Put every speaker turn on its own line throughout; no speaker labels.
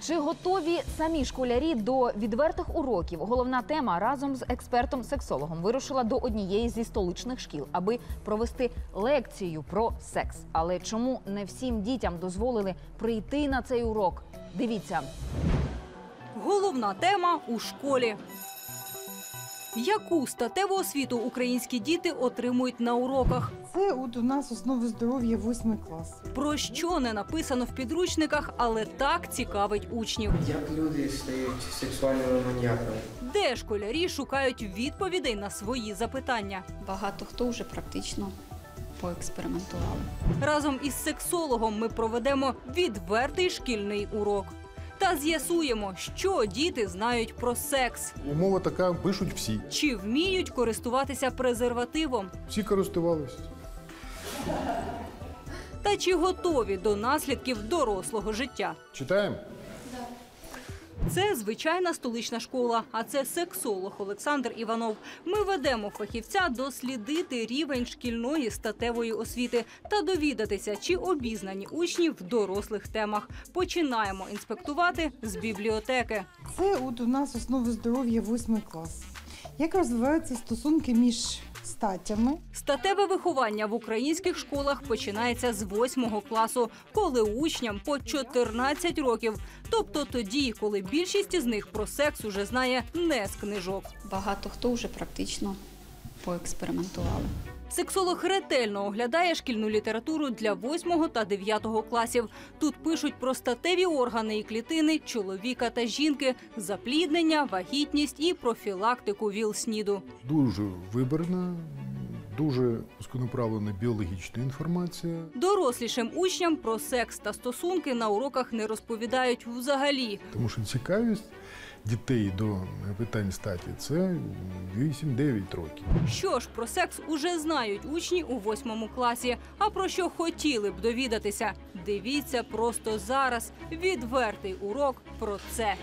Чи готові самі школярі до відвертих уроків? Головна тема разом з експертом-сексологом вирушила до однієї зі столичних шкіл, аби провести лекцію про секс. Але чому не всім дітям дозволили прийти на цей урок? Дивіться.
Головна тема у школі. Яку статеву освіту українські діти отримують на уроках?
Це от у нас основи здоров'я восьмий клас.
Про що не написано в підручниках, але так цікавить учнів.
Як люди стають сексуальними маніяками?
Де школярі шукають відповідей на свої запитання?
Багато хто вже практично поекспериментували.
Разом із сексологом ми проведемо відвертий шкільний урок. Та з'ясуємо, що діти знають про секс,
Умова така, пишуть всі.
чи вміють користуватися презервативом,
Всі користувалися.
та чи готові до наслідків дорослого життя.
Читаємо?
Це звичайна столична школа, а це сексолог Олександр Іванов. Ми ведемо фахівця дослідити рівень шкільної статевої освіти та довідатися, чи обізнані учні в дорослих темах. Починаємо інспектувати з бібліотеки.
Це от у нас основи здоров'я восьмий клас. Як розвиваються стосунки між статтями?
Статеве виховання в українських школах починається з восьмого класу, коли учням по 14 років. Тобто тоді, коли більшість із них про секс уже знає не з книжок.
Багато хто вже практично поекспериментували.
Сексолог ретельно оглядає шкільну літературу для 8 та 9 класів. Тут пишуть про статеві органи і клітини чоловіка та жінки, запліднення, вагітність і профілактику ВІЛ-СНІДу.
Дуже виборна, дуже сконаправлена біологічна інформація.
Дорослішим учням про секс та стосунки на уроках не розповідають взагалі.
Тому що цікавість дітей до питань статі це 8-9 років.
Що ж про секс уже знають учні у восьмому класі. А про що хотіли б довідатися? Дивіться просто зараз. Відвертий урок про це.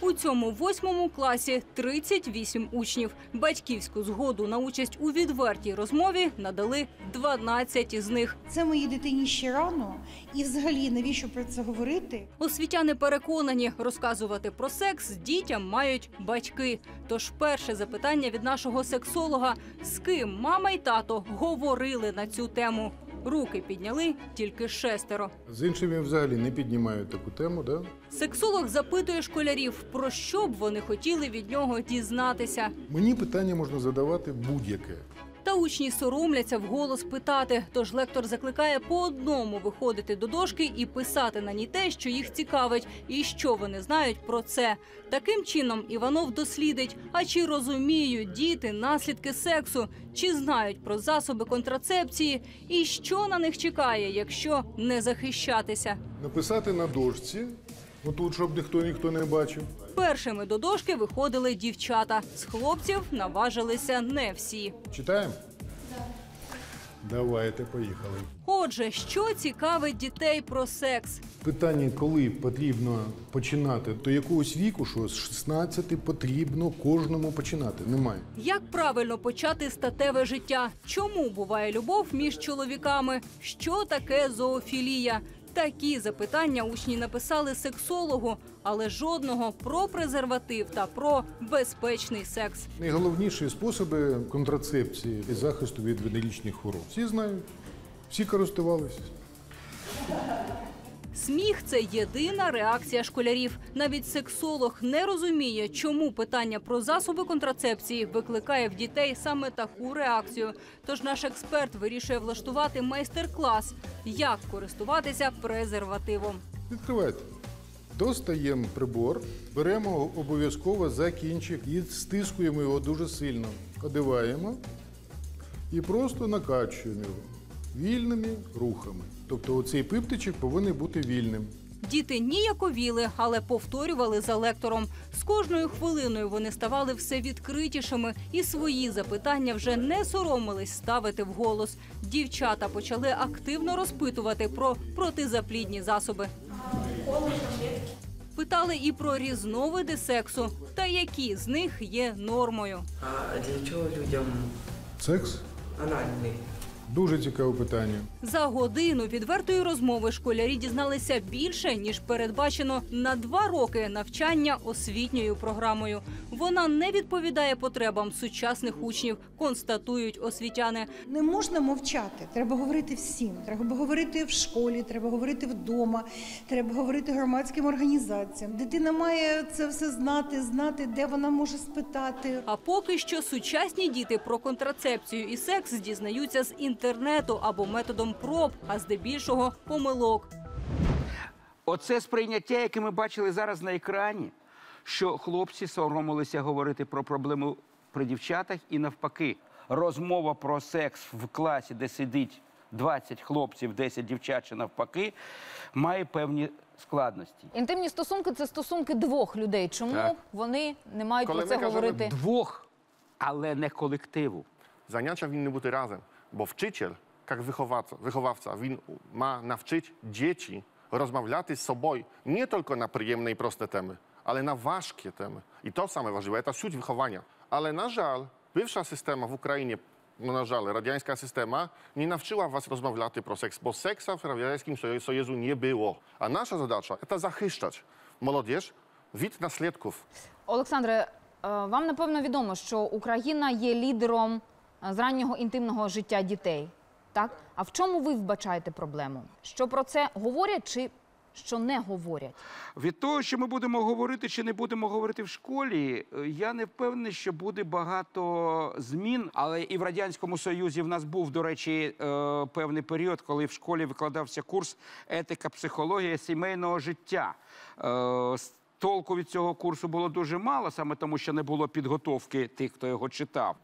У цьому восьмому класі 38 учнів. Батьківську згоду на участь у відвертій розмові надали 12 із них.
Це моїй дитині ще рано, і взагалі навіщо про це говорити?
Освітяни переконані, розказувати про секс дітям мають батьки. Тож перше запитання від нашого сексолога: з ким мама й тато говорили на цю тему? Руки підняли тільки шестеро.
З іншими взагалі не піднімають таку тему, да?
Сексолог запитує школярів, про що б вони хотіли від нього дізнатися.
Мені питання можна задавати будь-яке.
Та учні соромляться вголос питати. Тож лектор закликає по одному виходити до дошки і писати на ній те, що їх цікавить, і що вони знають про це. Таким чином Іванов дослідить, а чи розуміють діти наслідки сексу, чи знають про засоби контрацепції, і що на них чекає, якщо не захищатися.
Написати на дошці, отут, щоб ніхто ніхто не бачив.
Першими до дошки виходили дівчата. З хлопців наважилися не всі.
Читаємо? Давайте, поїхали.
Отже, що цікавить дітей про секс?
Питання, коли потрібно починати, до якогось віку, що з 16 потрібно кожному починати. Немає.
Як правильно почати статеве життя? Чому буває любов між чоловіками? Що таке зоофілія? Такі запитання учні написали сексологу, але жодного про презерватив та про безпечний секс.
Найголовніші способи контрацепції і захисту від венерічних хвороб. Всі знають, всі користувалися.
Сміх це єдина реакція школярів. Навіть сексолог не розуміє, чому питання про засоби контрацепції викликає в дітей саме таку реакцію. Тож наш експерт вирішує влаштувати майстер-клас, як користуватися презервативом.
Відкривайте. Достаємо прибор, беремо обов'язково за кінчик і стискуємо його дуже сильно. Одиваємо і просто накачуємо його вільними рухами. Тобто оцей пиптичок повинен бути вільним.
Діти ніяковіли, але повторювали за лектором. З кожною хвилиною вони ставали все відкритішими і свої запитання вже не соромились ставити вголос. Дівчата почали активно розпитувати про протизаплідні засоби. Питали і про різновиди сексу, та які з них є нормою.
А для чого людям
Секс
анальний?
Дуже цікаве питання.
За годину відвертої розмови школярі дізналися більше ніж передбачено на два роки навчання освітньою програмою. Вона не відповідає потребам сучасних учнів, констатують освітяни.
Не можна мовчати. Треба говорити всім. Треба говорити в школі, треба говорити вдома, треба говорити громадським організаціям. Дитина має це все знати, знати, де вона може спитати.
А поки що сучасні діти про контрацепцію і секс дізнаються з інтернету або методом проб, а здебільшого помилок.
Оце сприйняття, яке ми бачили зараз на екрані, що хлопці соромилися говорити про проблему при дівчатах і навпаки. Розмова про секс в класі, де сидить 20 хлопців, 10 дівчат чи навпаки, має певні складності.
Інтимні стосунки це стосунки двох людей. Чому
Так.
вони не мають
Коли
про це
ми кажемо
говорити?
Двох, але не колективу.
Заняття powinny бути разом, бо вчитель, як виховавця, виховавця, він ma навчити dzieci rozmawiać z sobą nie tylko na przyjemne i proste temy, ale na ważkie temy. I to same ważne, to суть wychowania. Ale na żal, bywsza systema w Ukrainie, no na żal, radiańska systema, nie nauczyła was rozmawiać pro seks, bo seksa w Radzieckim Soju- Sojuzu nie było. A nasza zadacza to захищać młodzież від наслідків.
Олександре, е, вам напевно відомо, що Україна є лідером е, з раннього інтимного життя дітей. Так? А в чому ви вбачаєте проблему? Що про це говорять чи що не говорять?
Від того, що ми будемо говорити чи не будемо говорити в школі, е, я не впевнений, що буде багато змін. Але і в радянському союзі в нас був, до речі, е, певний період, коли в школі викладався курс етика, психологія сімейного життя. Е, Толку від цього курсу було дуже мало, саме тому, що не було підготовки тих, хто його читав.